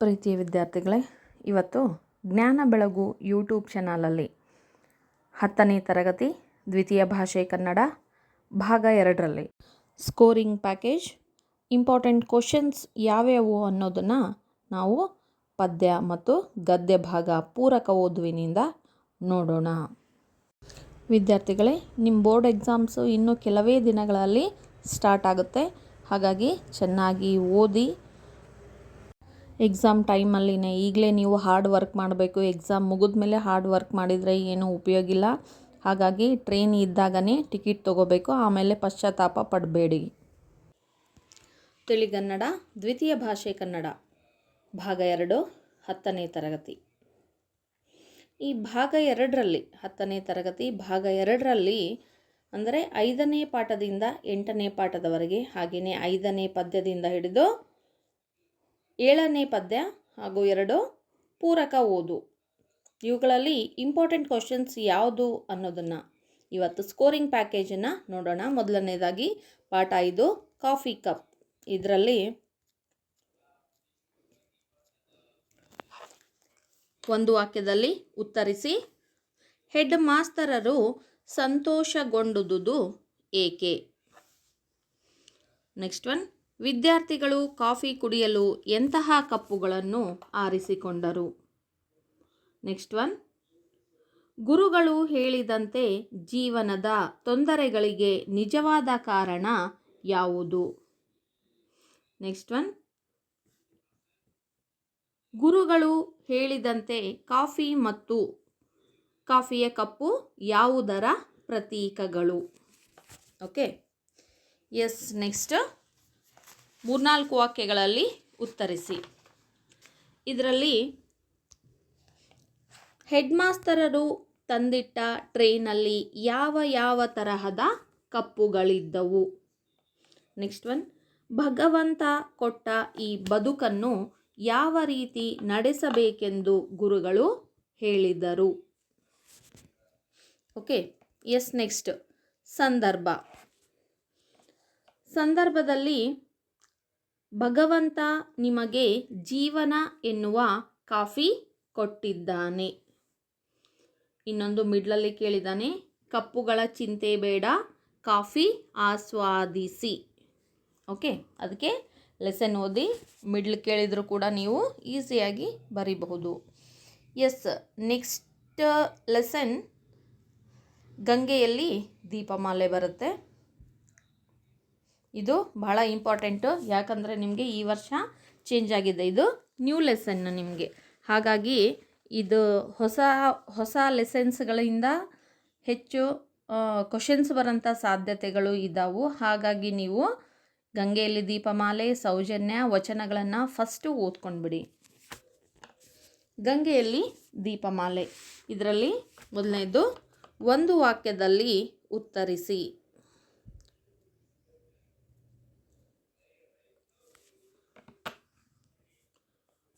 ಪ್ರೀತಿಯ ವಿದ್ಯಾರ್ಥಿಗಳೇ, ಇವತ್ತು ಜ್ಞಾನ ಬೆಳಗು ಯೂಟ್ಯೂಬ್ ಚಾನಲಲ್ಲಿ ಹತ್ತನೇ ತರಗತಿ, ದ್ವಿತೀಯ ಭಾಷೆ ಕನ್ನಡ, ಭಾಗ ಎರಡರಲ್ಲಿ. ಸ್ಕೋರಿಂಗ್ ಪ್ಯಾಕೇಜ್, ಇಂಪಾರ್ಟೆಂಟ್ ಕ್ವಶನ್ಸ್ ಯಾವ್ಯಾವು ಅನ್ನೋದನ್ನು ನಾವು ಪದ್ಯ ಮತ್ತು ಗದ್ಯ ಭಾಗ ಪೂರಕ ಓದುವಿನಿಂದ ನೋಡೋಣ. ವಿದ್ಯಾರ್ಥಿಗಳೇ ನಿಮ್ಮ ಬೋರ್ಡ್ ಎಕ್ಸಾಮ್ಸು ಇನ್ನೂ ಕೆಲವೇ ದಿನಗಳಲ್ಲಿ ಸ್ಟಾರ್ಟ್ ಆಗುತ್ತೆ. ಹಾಗಾಗಿ ಚೆನ್ನಾಗಿ ಓದಿ ಎಕ್ಸಾಮ್ ಟೈಮಲ್ಲಿನೇ ಈಗಲೇ ನೀವು ಹಾರ್ಡ್ ವರ್ಕ್ ಮಾಡಬೇಕು. ಎಕ್ಸಾಮ್ ಮುಗಿದ ಮೇಲೆ ಹಾರ್ಡ್ ವರ್ಕ್ ಮಾಡಿದರೆ ಏನೂ ಉಪಯೋಗಿಲ್ಲ ಹಾಗಾಗಿ ಟ್ರೈನ್ ಇದ್ದಾಗನೇ ಟಿಕೆಟ್ ತೊಗೋಬೇಕು. ಆಮೇಲೆ ಪಶ್ಚಾತ್ತಾಪ ಪಡಬೇಡಿ. ತಿಳಿಗನ್ನಡ ದ್ವಿತೀಯ ಭಾಷೆ ಕನ್ನಡ. ಭಾಗ ಎರಡು, ಹತ್ತನೇ ತರಗತಿ. ಈ ಭಾಗ ಎರಡರಲ್ಲಿ, ಹತ್ತನೇ ತರಗತಿ ಭಾಗ ಎರಡರಲ್ಲಿ ಅಂದರೆ ಐದನೇ ಪಾಠದಿಂದ ಎಂಟನೇ ಪಾಠದವರೆಗೆ ಹಾಗೆಯೇ ಐದನೇ ಪದ್ಯದಿಂದ ಹಿಡಿದು ಏಳನೇ ಪದ್ಯ ಹಾಗೂ ಎರಡು ಪೂರಕ ಓದು. ಇವುಗಳಲ್ಲಿ ಇಂಪಾರ್ಟೆಂಟ್ ಕ್ವಶನ್ಸ್ ಯಾವುದು ಅನ್ನೋದನ್ನು ಇವತ್ತು ಸ್ಕೋರಿಂಗ್ ಪ್ಯಾಕೇಜನ್ನು ನೋಡೋಣ. ಮೊದಲನೇದಾಗಿ ಪಾಠ ಐದು ಕಾಫಿ ಕಪ್ ಇದರಲ್ಲಿ ಒಂದು ವಾಕ್ಯದಲ್ಲಿ ಉತ್ತರಿಸಿ ಹೆಡ್ ಮಾಸ್ತರರು ಸಂತೋಷಗೊಂಡುದು ಏಕೆ? ನೆಕ್ಸ್ಟ್ ಒನ್ ವಿದ್ಯಾರ್ಥಿಗಳು ಕಾಫಿ ಕುಡಿಯಲು ಎಂತಹ ಕಪ್ಪುಗಳನ್ನು ಆರಿಸಿಕೊಂಡರು? Next one. ಗುರುಗಳು ಹೇಳಿದಂತೆ ಜೀವನದ ತೊಂದರೆಗಳಿಗೆ ನಿಜವಾದ ಕಾರಣ ಯಾವುದು? Next one. ಗುರುಗಳು ಹೇಳಿದಂತೆ ಕಾಫಿ ಮತ್ತು ಕಾಫಿಯ ಕಪ್ಪು ಯಾವುದರ ಪ್ರತೀಕಗಳು? ಓಕೆ. Yes, next. ಮೂರ್ನಾಲ್ಕು ವಾಕ್ಯಗಳಲ್ಲಿ ಉತ್ತರಿಸಿ. ಇದರಲ್ಲಿ ಹೆಡ್ ಮಾಸ್ತರರು ತಂದಿಟ್ಟ ಟ್ರೈನಲ್ಲಿ ಯಾವ ಯಾವ ತರಹದ ಕಪ್ಪುಗಳಿದ್ದವು? ನೆಕ್ಸ್ಟ್ ಒನ್, ಭಗವಂತ ಕೊಟ್ಟ ಈ ಬದುಕನ್ನು ಯಾವ ರೀತಿ ನಡೆಸಬೇಕೆಂದು ಗುರುಗಳು ಹೇಳಿದರು. ಓಕೆ, ಎಸ್ ನೆಕ್ಸ್ಟ್, ಸಂದರ್ಭ. ಸಂದರ್ಭದಲ್ಲಿ ಭಗವಂತ ನಿಮಗೆ ಜೀವನ ಎನ್ನುವ ಕಾಫಿ ಕೊಟ್ಟಿದ್ದಾನೆ. ಇನ್ನೊಂದು ಮಿಡ್ಲಲ್ಲಿ ಕೇಳಿದ್ದಾನೆ ಕಪ್ಪುಗಳ ಚಿಂತೆ ಬೇಡ, ಕಾಫಿ ಆಸ್ವಾದಿಸಿ. ಓಕೆ, ಅದಕ್ಕೆ ಲೆಸನ್ ಓದಿ ಮಿಡ್ಲ್ ಕೇಳಿದರೂ ಕೂಡ ನೀವು ಈಸಿಯಾಗಿ ಬರೀಬಹುದು. ಎಸ್ ನೆಕ್ಸ್ಟ್ ಲೆಸನ್ ಗಂಗೆಯಲ್ಲಿ ದೀಪಮಾಲೆ ಬರುತ್ತೆ. ಇದು ಬಹಳ ಇಂಪಾರ್ಟೆಂಟು. ಯಾಕಂದರೆ ನಿಮಗೆ ಈ ವರ್ಷ ಚೇಂಜ್ ಆಗಿದೆ. ಇದು ನ್ಯೂ ಲೆಸನ್ನು ನಿಮಗೆ. ಹಾಗಾಗಿ ಇದು ಹೊಸ ಹೊಸ ಲೆಸನ್ಸ್ಗಳಿಂದ ಹೆಚ್ಚು ಕ್ವಶನ್ಸ್ ಬರೋಂಥ ಸಾಧ್ಯತೆಗಳು ಇದ್ದಾವೆ ಹಾಗಾಗಿ ನೀವು ಗಂಗೆಯಲ್ಲಿ ದೀಪಮಾಲೆ, ಸೌಜನ್ಯ, ವಚನಗಳನ್ನು ಫಸ್ಟು ಓದ್ಕೊಂಡ್ಬಿಡಿ. ಗಂಗೆಯಲ್ಲಿ ದೀಪಮಾಲೆ. ಇದರಲ್ಲಿ ಮೊದಲನೇದು, ಒಂದು ವಾಕ್ಯದಲ್ಲಿ ಉತ್ತರಿಸಿ.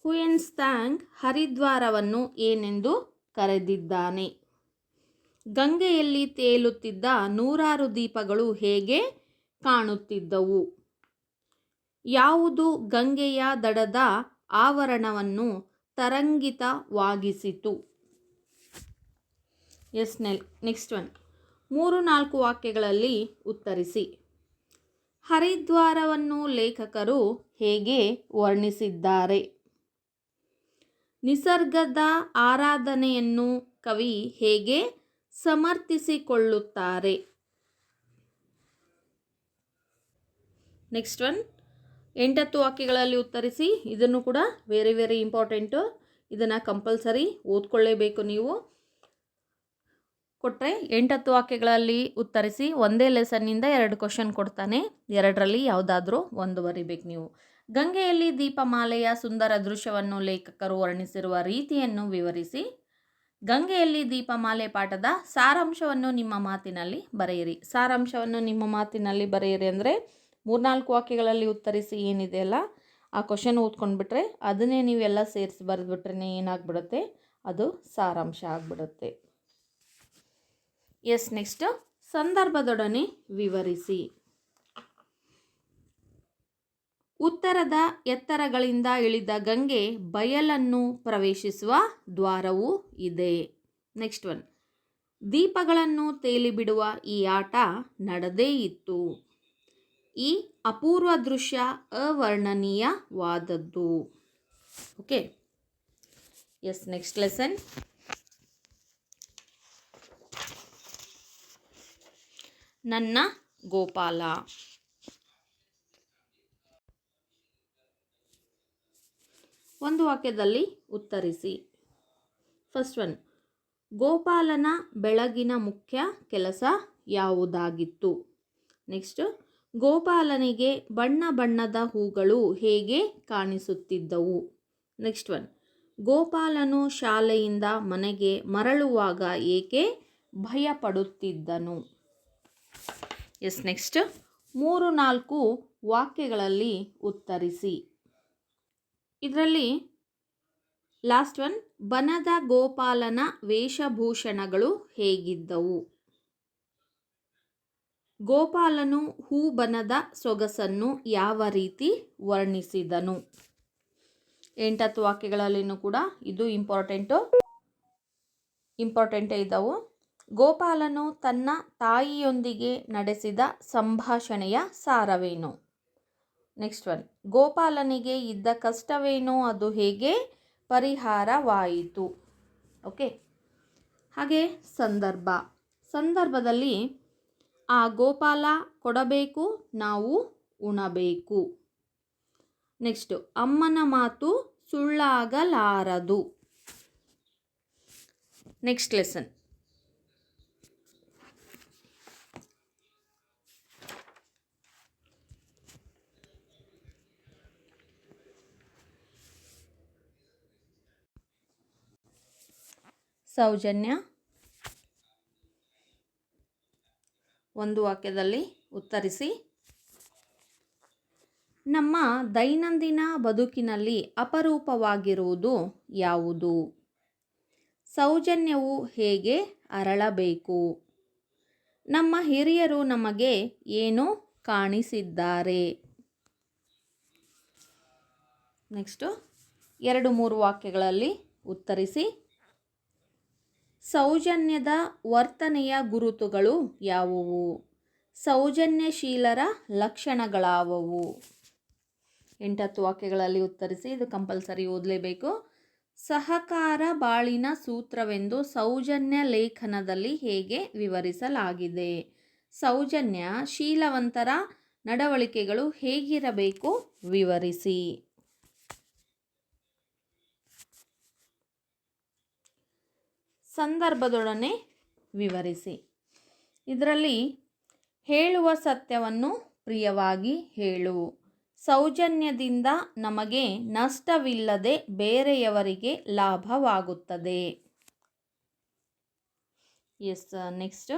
ಹುಯೆನ್ಸ್ತಾಂಗ್ ಹರಿದ್ವಾರವನ್ನು ಏನೆಂದು ಕರೆದಿದ್ದಾನೆ. ಗಂಗೆಯಲ್ಲಿ ತೇಲುತ್ತಿದ್ದ ನೂರಾರು ದೀಪಗಳು ಹೇಗೆ ಕಾಣುತ್ತಿದ್ದವು? ಯಾವುದು ಗಂಗೆಯ ದಡದ ಆವರಣವನ್ನು ತರಂಗಿತವಾಗಿಸಿತು? ಎಸ್ ನೆಲ್, ನೆಕ್ಸ್ಟ್ ಒನ್. ಮೂರು ನಾಲ್ಕು ವಾಕ್ಯಗಳಲ್ಲಿ ಉತ್ತರಿಸಿ. ಹರಿದ್ವಾರವನ್ನು ಲೇಖಕರು ಹೇಗೆ ವರ್ಣಿಸಿದ್ದಾರೆ? ನಿಸರ್ಗದ ಆರಾಧನೆಯನ್ನು ಕವಿ ಹೇಗೆ ಸಮರ್ಥಿಸಿಕೊಳ್ಳುತ್ತಾರೆ? ನೆಕ್ಸ್ಟ್ ಒನ್ ಎಂಟತ್ತು ವಾಕ್ಯಗಳಲ್ಲಿ ಉತ್ತರಿಸಿ. ಇದನ್ನು ಕೂಡ ವೆರಿ ವೆರಿ ಇಂಪಾರ್ಟೆಂಟು ಇದನ್ನು ಕಂಪಲ್ಸರಿ ಓದ್ಕೊಳ್ಳೇಬೇಕು ನೀವು. ಕೊಟ್ಟರೆ ಎಂಟತ್ತು ವಾಕ್ಯಗಳಲ್ಲಿ ಉತ್ತರಿಸಿ. ಒಂದೇ ಲೆಸನ್ನಿಂದ ಎರಡು ಕ್ವಶನ್ ಕೊಡ್ತಾನೆ. ಎರಡರಲ್ಲಿ ಯಾವುದಾದ್ರೂ ಒಂದು ಬರಿಬೇಕು ನೀವು. ಗಂಗೆಯಲ್ಲಿ ದೀಪಮಾಲೆಯ ಸುಂದರ ದೃಶ್ಯವನ್ನು ಲೇಖಕರು ವರ್ಣಿಸಿರುವ ರೀತಿಯನ್ನು ವಿವರಿಸಿ, ಗಂಗೆಯಲ್ಲಿ ದೀಪಮಾಲೆ ಪಾಠದ ಸಾರಾಂಶವನ್ನು ನಿಮ್ಮ ಮಾತಿನಲ್ಲಿ ಬರೆಯಿರಿ. ಸಾರಾಂಶವನ್ನು ನಿಮ್ಮ ಮಾತಿನಲ್ಲಿ ಬರೆಯಿರಿ ಅಂದರೆ ಮೂರ್ನಾಲ್ಕು ವಾಕ್ಯಗಳಲ್ಲಿ ಉತ್ತರಿಸಿ ಏನಿದೆಯಲ್ಲ ಆ ಕ್ವಶನ್ ಓದ್ಕೊಂಡ್ಬಿಟ್ರೆ ಅದನ್ನೇ ನೀವೆಲ್ಲ ಸೇರಿಸಿ ಬರೆದ್ಬಿಟ್ರೆ ಏನಾಗ್ಬಿಡುತ್ತೆ? ಅದು ಸಾರಾಂಶ ಆಗ್ಬಿಡುತ್ತೆ. ಎಸ್ ನೆಕ್ಸ್ಟ್ ಸಂದರ್ಭದೊಡನೆ ವಿವರಿಸಿ. ಉತ್ತರದ ಎತ್ತರಗಳಿಂದ ಇಳಿದ ಗಂಗೆ ಬಯಲನ್ನು ಪ್ರವೇಶಿಸುವ ದ್ವಾರವೂ ಇದೆ. ನೆಕ್ಸ್ಟ್ ಒನ್ ದೀಪಗಳನ್ನು ತೇಲಿಬಿಡುವ ಈ ಆಟ ನಡೆದೇ ಇತ್ತು. ಈ ಅಪೂರ್ವ ದೃಶ್ಯ ಅವರ್ಣನೀಯವಾದದ್ದು. ಓಕೆ ಎಸ್ ನೆಕ್ಸ್ಟ್ ಲೆಸನ್ ನನ್ನ ಗೋಪಾಲ. ಒಂದು ವಾಕ್ಯದಲ್ಲಿ ಉತ್ತರಿಸಿ. ಫಸ್ಟ್ ಒನ್ ಗೋಪಾಲನ ಬೆಳಗಿನ ಮುಖ್ಯ ಕೆಲಸ ಯಾವುದಾಗಿತ್ತು? ನೆಕ್ಸ್ಟ್ ಗೋಪಾಲನಿಗೆ ಬಣ್ಣ ಬಣ್ಣದ ಹೂಗಳು ಹೇಗೆ ಕಾಣಿಸುತ್ತಿದ್ದವು? ನೆಕ್ಸ್ಟ್ ಒನ್ ಗೋಪಾಲನು ಶಾಲೆಯಿಂದ ಮನೆಗೆ ಮರಳುವಾಗ ಏಕೆ ಭಯಪಡುತ್ತಿದ್ದನು? ಎಸ್ ನೆಕ್ಸ್ಟ್ ಮೂರು ನಾಲ್ಕು ವಾಕ್ಯಗಳಲ್ಲಿ ಉತ್ತರಿಸಿ. ಇದರಲ್ಲಿ ಲಾಸ್ಟ್ ಒನ್ ಬನದ ಗೋಪಾಲನ ವೇಷಭೂಷಣಗಳು ಹೇಗಿದ್ದವು? ಗೋಪಾಲನು ಹೂಬನದ ಸೊಗಸನ್ನು ಯಾವ ರೀತಿ ವರ್ಣಿಸಿದನು? ಎಂಟತ್ತು ವಾಕ್ಯಗಳಲ್ಲಿನೂ ಕೂಡ ಇದು ಇಂಪಾರ್ಟೆಂಟು ಇಂಪಾರ್ಟೆಂಟೇ ಇದ್ದವು. ಗೋಪಾಲನು ತನ್ನ ತಾಯಿಯೊಂದಿಗೆ ನಡೆಸಿದ ಸಂಭಾಷಣೆಯ ಸಾರವೇನು? ನೆಕ್ಸ್ಟ್ ಒನ್ ಗೋಪಾಲನಿಗೆ ಇದ್ದ ಕಷ್ಟವೇನೋ? ಅದು ಹೇಗೆ? ಪರಿಹಾರವಾಯಿತು. ಓಕೆ ಹಾಗೆ ಸಂದರ್ಭ. ಸಂದರ್ಭದಲ್ಲಿ ಆ ಗೋಪಾಲ ಕೊಡಬೇಕು, ನಾವು ಉಣಬೇಕು. ನೆಕ್ಸ್ಟು ಅಮ್ಮನ ಮಾತು ಸುಳ್ಳಾಗಲಾರದು. Next lesson Soujanya. ಒಂದು ವಾಕ್ಯದಲ್ಲಿ ಉತ್ತರಿಸಿ. ನಮ್ಮ ದೈನಂದಿನ ಬದುಕಿನಲ್ಲಿ ಅಪರೂಪವಾಗಿರುವುದು ಯಾವುದು? ಸೌಜನ್ಯವು ಹೇಗೆ ಅರಳಬೇಕು? ನಮ್ಮ ಹಿರಿಯರು ನಮಗೆ ಏನು ಕಾಣಿಸಿದ್ದಾರೆ? ನೆಕ್ಸ್ಟು ಎರಡು ಮೂರು ವಾಕ್ಯಗಳಲ್ಲಿ ಉತ್ತರಿಸಿ. ಸೌಜನ್ಯದ ವರ್ತನೆಯ ಗುರುತುಗಳು ಯಾವುವು? ಸೌಜನ್ಯಶೀಲರ ಲಕ್ಷಣಗಳಾವವು? ಎಂಟತ್ತು ವಾಕ್ಯಗಳಲ್ಲಿ ಉತ್ತರಿಸಿ, ಇದು ಕಂಪಲ್ಸರಿ ಓದಲೇಬೇಕು. ಸಹಕಾರ ಬಾಳಿನ ಸೂತ್ರವೆಂದು ಸೌಜನ್ಯ ಲೇಖನದಲ್ಲಿ ಹೇಗೆ ವಿವರಿಸಲಾಗಿದೆ? ಸೌಜನ್ಯ ಶೀಲವಂತರ ನಡವಳಿಕೆಗಳು ಹೇಗಿರಬೇಕು? ವಿವರಿಸಿ. ಸಂದರ್ಭದೊಡನೆ ವಿವರಿಸಿ. ಇದರಲ್ಲಿ ಹೇಳುವ ಸತ್ಯವನ್ನು ಪ್ರಿಯವಾಗಿ ಹೇಳು. ಸೌಜನ್ಯದಿಂದ ನಮಗೆ ನಷ್ಟವಿಲ್ಲದೆ ಬೇರೆಯವರಿಗೆ ಲಾಭವಾಗುತ್ತದೆ. ಎಸ್ ನೆಕ್ಸ್ಟ್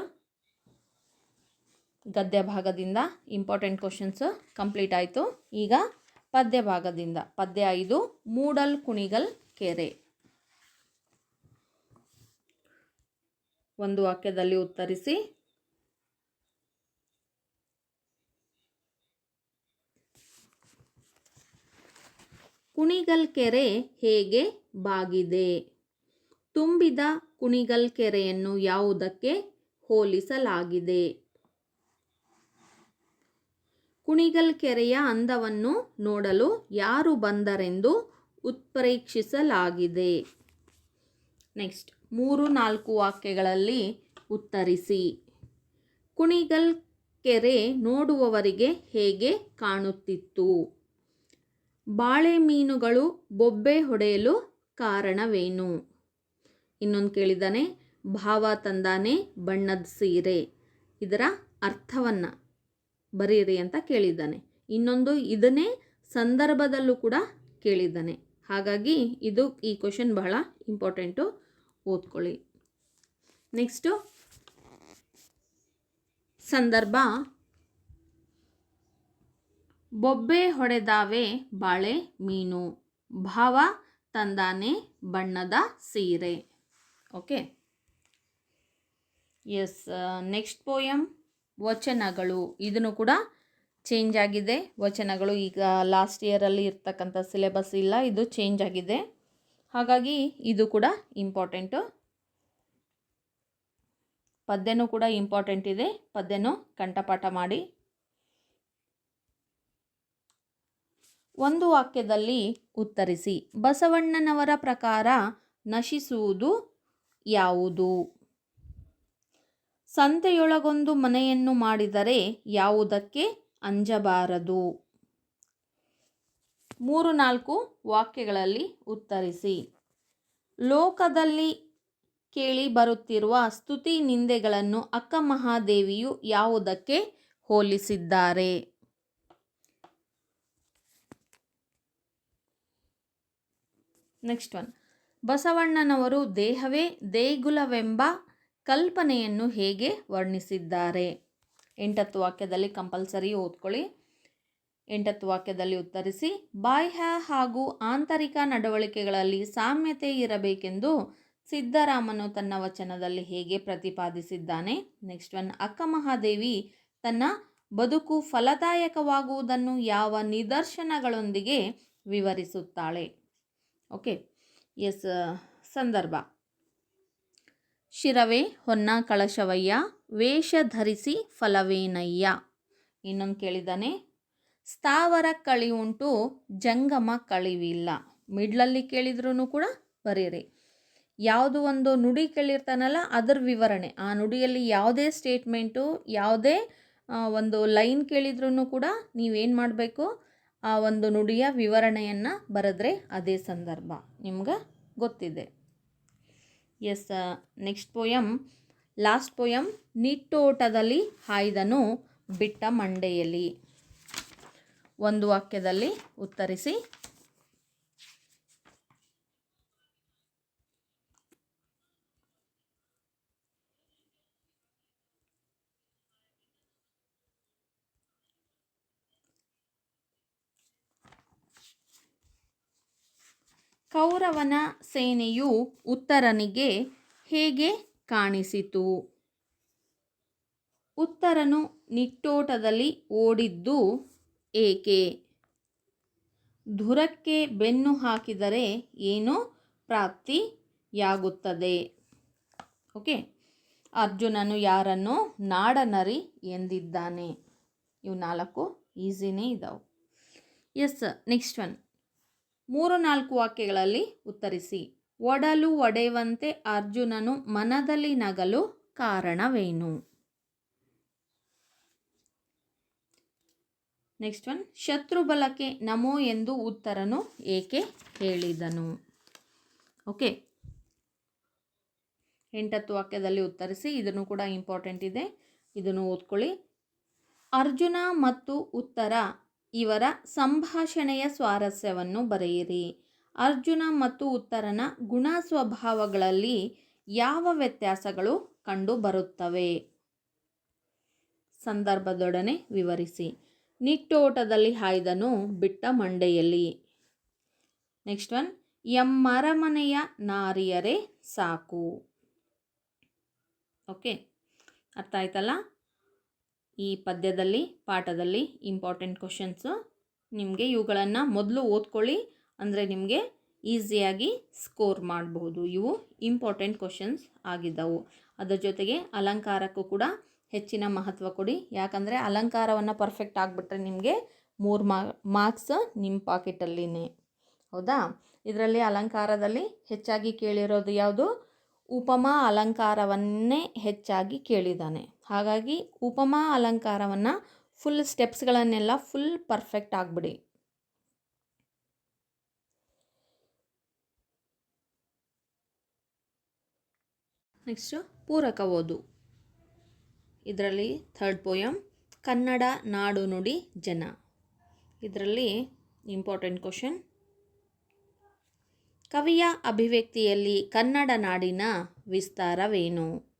ಗದ್ಯ ಭಾಗದಿಂದ ಇಂಪಾರ್ಟೆಂಟ್ ಕ್ವಶನ್ಸ್ ಕಂಪ್ಲೀಟ್ ಆಯಿತು. ಈಗ ಪದ್ಯ ಭಾಗದಿಂದ ಪದ್ಯ ಐದು, ಮೂಡಲ್ ಕುಣಿಗಲ್ ಕೆರೆ. ಒಂದು ವಾಕ್ಯದಲ್ಲಿ ಉತ್ತರಿಸಿ. ಕುಣಿಗಲ್ ಕೆರೆ ಹೇಗೆ ಬಾಗಿದೆ? ತುಂಬಿದ ಕುಣಿಗಲ್ ಕೆರೆಯನ್ನು ಯಾವುದಕ್ಕೆ ಹೋಲಿಸಲಾಗಿದೆ? ಕುಣಿಗಲ್ ಕೆರೆಯ ಅಂದವನ್ನು ನೋಡಲು ಯಾರು ಬಂದರೆಂದು ಉತ್ಪ್ರೇಕ್ಷಿಸಲಾಗಿದೆ. ನೆಕ್ಸ್ಟ್. ಮೂರು ನಾಲ್ಕು ವಾಕ್ಯಗಳಲ್ಲಿ ಉತ್ತರಿಸಿ. ಕುಣಿಗಲ್ ಕೆರೆ ನೋಡುವವರಿಗೆ ಹೇಗೆ ಕಾಣುತ್ತಿತ್ತು? ಬಾಳೆ ಮೀನುಗಳು ಬೊಬ್ಬೆ ಹೊಡೆಯಲು ಕಾರಣವೇನು? ಇನ್ನೊಂದು ಕೇಳಿದಾನೆ ಭಾವ ತಂದಾನೆ ಬಣ್ಣದ ಸೀರೆ. ಇದರ ಅರ್ಥವನ್ನು ಬರೀರಿ ಅಂತ ಕೇಳಿದ್ದಾನೆ. ಇನ್ನೊಂದು ಇದನ್ನೇ ಸಂದರ್ಭದಲ್ಲೂ ಕೂಡ ಕೇಳಿದ್ದಾನೆ. ಹಾಗಾಗಿ ಇದು ಈ ಕ್ವಶನ್ ಬಹಳ ಇಂಪಾರ್ಟೆಂಟು ಓದ್ಕೊಳ್ಳಿ. ನೆಕ್ಸ್ಟು ಸಂದರ್ಭ. ಬೊಬ್ಬೆ ಹೊಡೆದಾವೆ ಬಾಳೆ ಮೀನು. ಭಾವ ತಂದಾನೆ ಬಣ್ಣದ ಸೀರೆ. ಓಕೆ ಎಸ್ ನೆಕ್ಸ್ಟ್ ಪೋಯಮ್ ವಚನಗಳು. ಇದನ್ನು ಕೂಡ ಚೇಂಜ್ ಆಗಿದೆ. ವಚನಗಳು ಈಗ ಲಾಸ್ಟ್ ಇಯರಲ್ಲಿ ಇರ್ತಕ್ಕಂಥ ಸಿಲೆಬಸ್ ಇಲ್ಲ, ಇದು ಚೇಂಜ್ ಆಗಿದೆ. ಹಾಗಾಗಿ ಇದು ಕೂಡ ಇಂಪಾರ್ಟೆಂಟು ಪದ್ಯನೂ ಕೂಡ ಇಂಪಾರ್ಟೆಂಟ್ ಇದೆ. ಪದ್ಯನೂ ಕಂಠಪಾಠ ಮಾಡಿ. ಒಂದು ವಾಕ್ಯದಲ್ಲಿ ಉತ್ತರಿಸಿ. ಬಸವಣ್ಣನವರ ಪ್ರಕಾರ ನಶಿಸುವುದು ಯಾವುದು? ಸಂತೆಯೊಳಗೊಂದು ಮನೆಯನ್ನು ಮಾಡಿದರೆ ಯಾವುದಕ್ಕೆ ಅಂಜಬಾರದು? ಮೂರು ನಾಲ್ಕು ವಾಕ್ಯಗಳಲ್ಲಿ ಉತ್ತರಿಸಿ. ಲೋಕದಲ್ಲಿ ಕೇಳಿ ಬರುತ್ತಿರುವ ಸ್ತುತಿ ನಿಂದೆಗಳನ್ನು ಅಕ್ಕ ಮಹಾದೇವಿಯು ಯಾವುದಕ್ಕೆ ಹೋಲಿಸಿದ್ದಾರೆ? Next one. ಬಸವಣ್ಣನವರು ದೇಹವೇ ದೇಗುಲವೆಂಬ ಕಲ್ಪನೆಯನ್ನು ಹೇಗೆ ವರ್ಣಿಸಿದ್ದಾರೆ? ಎಂಟತ್ತು ವಾಕ್ಯದಲ್ಲಿ ಕಂಪಲ್ಸರಿ ಓದ್ಕೊಳ್ಳಿ. ಎಂಟತ್ತು ವಾಕ್ಯದಲ್ಲಿ ಉತ್ತರಿಸಿ, ಬಾಹ್ಯ ಹಾಗೂ ಆಂತರಿಕ ನಡವಳಿಕೆಗಳಲ್ಲಿ ಸಾಮ್ಯತೆ ಇರಬೇಕೆಂದು ಸಿದ್ದರಾಮನು ತನ್ನ ವಚನದಲ್ಲಿ ಹೇಗೆ ಪ್ರತಿಪಾದಿಸಿದ್ದಾನೆ? ನೆಕ್ಸ್ಟ್ ಒನ್ ಅಕ್ಕ ಮಹಾದೇವಿ ತನ್ನ ಬದುಕು ಫಲದಾಯಕವಾಗುವುದನ್ನು ಯಾವ ನಿದರ್ಶನಗಳೊಂದಿಗೆ ವಿವರಿಸುತ್ತಾಳೆ? ಓಕೆ ಎಸ್ ಸಂದರ್ಭ. ಶಿರವೇ ಹೊನ್ನ ಕಳಶವಯ್ಯ, ವೇಷ ಧರಿಸಿ ಫಲವೇನಯ್ಯ. ಇನ್ನೊಂದು ಕೇಳಿದ್ದಾನೆ ಸ್ಥಾವರ ಕಳಿ ಉಂಟು, ಜಂಗಮ ಕಳಿವಿಲ್ಲ. ಮಿಡ್ಲಲ್ಲಿ ಕೇಳಿದ್ರೂ ಕೂಡ ಬರೀರಿ. ಯಾವುದು ಒಂದು ನುಡಿ ಕೇಳಿರ್ತಾನಲ್ಲ, ಅದರ ವಿವರಣೆ. ಆ ನುಡಿಯಲ್ಲಿ ಯಾವುದೇ ಸ್ಟೇಟ್ಮೆಂಟು ಯಾವುದೇ ಒಂದು ಲೈನ್ ಕೇಳಿದ್ರೂ ಕೂಡ ನೀವೇನು ಮಾಡಬೇಕು? ಆ ಒಂದು ನುಡಿಯ ವಿವರಣೆಯನ್ನು ಬರೆದ್ರೆ ಅದೇ ಸಂದರ್ಭ. ನಿಮ್ಗೆ ಗೊತ್ತಿದೆ. Yes next poem last poem ನಿಟ್ಟೋಟದಲ್ಲಿ ಹಾಯ್ದನು ಬಿಟ್ಟ ಮಂಡೆಯಲ್ಲಿ. ಒಂದು ವಾಕ್ಯದಲ್ಲಿ ಉತ್ತರಿಸಿ. ಕೌರವನ ಸೇನೆಯು ಉತ್ತರನಿಗೆ ಹೇಗೆ ಕಾಣಿಸಿತು? ಉತ್ತರನು ನಿಟ್ಟೋಟದಲ್ಲಿ ಓಡಿದ್ದು ಏಕೆ? ಧುರಕ್ಕೆ ಬೆನ್ನು ಹಾಕಿದರೆ ಏನು ಪ್ರಾಪ್ತಿಯಾಗುತ್ತದೆ. ಓಕೆ? ಅರ್ಜುನನು ಯಾರನ್ನು ನಾಡನರಿ ಎಂದಿದ್ದಾನೆ. ಇವು ನಾಲ್ಕು ಈಸಿನೇ ಇದ್ದಾವೆ ಎಸ್, ನೆಕ್ಸ್ಟ್ ಒನ್. ಮೂರು ನಾಲ್ಕು ವಾಕ್ಯಗಳಲ್ಲಿ ಉತ್ತರಿಸಿ. ಒಡಲು ಒಡೆಯುವಂತೆ ಅರ್ಜುನನು ಮನದಲ್ಲಿ ನಗಲು ಕಾರಣವೇನು? ನೆಕ್ಸ್ಟ್ ಒನ್ ಶತ್ರುಬಲಕ್ಕೆ ನಮೋ ಎಂದು ಉತ್ತರನು ಏಕೆ ಹೇಳಿದನು. ಓಕೆ ಎಂಟತ್ತು ವಾಕ್ಯದಲ್ಲಿ ಉತ್ತರಿಸಿ, ಇದನ್ನು ಕೂಡ ಇಂಪಾರ್ಟೆಂಟ್ ಇದೆ. ಇದನ್ನು ಓದ್ಕೊಳ್ಳಿ. ಅರ್ಜುನ ಮತ್ತು ಉತ್ತರ, ಇವರ ಸಂಭಾಷಣೆಯ ಸ್ವಾರಸ್ಯವನ್ನು ಬರೆಯಿರಿ. ಅರ್ಜುನ ಮತ್ತು ಉತ್ತರನ ಗುಣ ಸ್ವಭಾವಗಳಲ್ಲಿ ಯಾವ ವ್ಯತ್ಯಾಸಗಳು ಕಂಡುಬರುತ್ತವೆ? ಸಂದರ್ಭದೊಡನೆ ವಿವರಿಸಿ. ನಿಟ್ಟೋಟದಲ್ಲಿ ಹಾಯ್ದನು ಬಿಟ್ಟ ಮಂಡೆಯಲ್ಲಿ. ನೆಕ್ಸ್ಟ್ ಒನ್ ಎಮ್ಮರಮನೆಯ ನಾರಿಯರೇ ಸಾಕು. ಓಕೆ, ಅರ್ಥ ಆಯ್ತಲ್ಲ? ಈ ಪದ್ಯದಲ್ಲಿ, ಪಾಠದಲ್ಲಿ ಇಂಪಾರ್ಟೆಂಟ್ ಕ್ವಶನ್ಸು ನಿಮಗೆ ಇವುಗಳನ್ನು ಮೊದಲು ಓದ್ಕೊಳ್ಳಿ, ಅಂದರೆ ನಿಮಗೆ ಈಸಿಯಾಗಿ ಸ್ಕೋರ್ ಮಾಡಬಹುದು ಇವು ಇಂಪಾರ್ಟೆಂಟ್ ಕ್ವಶನ್ಸ್ ಆಗಿದ್ದವು. ಅದರ ಜೊತೆಗೆ ಅಲಂಕಾರಕ್ಕೂ ಕೂಡ ಹೆಚ್ಚಿನ ಮಹತ್ವ ಕೊಡಿ. ಯಾಕಂದರೆ ಅಲಂಕಾರವನ್ನು ಪರ್ಫೆಕ್ಟ್ ಆಗಿಬಿಟ್ರೆ ನಿಮಗೆ ಮೂರು ಮಾರ್ಕ್ಸ್ ನಿಮ್ಮ ಪಾಕೆಟಲ್ಲಿನೇ ಹೌದಾ? ಇದರಲ್ಲಿ ಅಲಂಕಾರದಲ್ಲಿ ಹೆಚ್ಚಾಗಿ ಕೇಳಿರೋದು ಯಾವುದು? ಉಪಮಾ ಅಲಂಕಾರವನ್ನೇ ಹೆಚ್ಚಾಗಿ ಕೇಳಿದ್ದಾನೆ ಹಾಗಾಗಿ ಉಪಮಾ ಅಲಂಕಾರವನ್ನು ಫುಲ್ ಸ್ಟೆಪ್ಸ್ಗಳನ್ನೆಲ್ಲ ಫುಲ್ ಪರ್ಫೆಕ್ಟ್ ಆಗಿಬಿಡಿ. ನೆಕ್ಸ್ಟು ಪೂರಕ ಓದು. ಇದರಲ್ಲಿ ಥರ್ಡ್ ಪೋಯಮ್ ಕನ್ನಡ ನಾಡು ನುಡಿ ಜನ. ಇದರಲ್ಲಿ ಇಂಪಾರ್ಟೆಂಟ್ ಕ್ವಶನ್ ಕವಿಯ ಅಭಿವ್ಯಕ್ತಿಯಲ್ಲಿ ಕನ್ನಡ ನಾಡಿನ ವಿಸ್ತಾರವೇನು?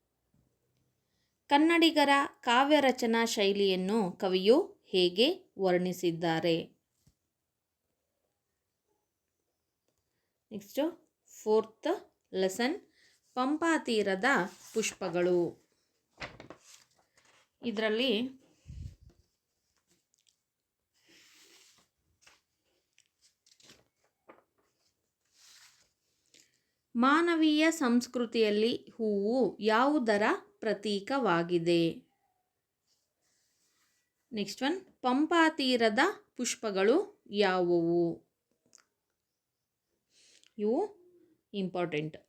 ಕನ್ನಡಿಗರ ಕಾವ್ಯ ರಚನಾ ಶೈಲಿಯನ್ನು ಕವಿಯು ಹೇಗೆ ವರ್ಣಿಸಿದ್ದಾರೆ? ನೆಕ್ಸ್ಟು ಫೋರ್ತ್ ಲೆಸನ್ ಪಂಪಾತೀರದ ಪುಷ್ಪಗಳು. ಇದರಲ್ಲಿ ಮಾನವೀಯ ಸಂಸ್ಕೃತಿಯಲ್ಲಿ ಹೂವು ಯಾವುದರ ಪ್ರತೀಕವಾಗಿದೆ? ನೆಕ್ಸ್ಟ್ ಒನ್ ಪಂಪಾತೀರದ ಪುಷ್ಪಗಳು ಯಾವುವು? ಇವು ಇಂಪಾರ್ಟೆಂಟ್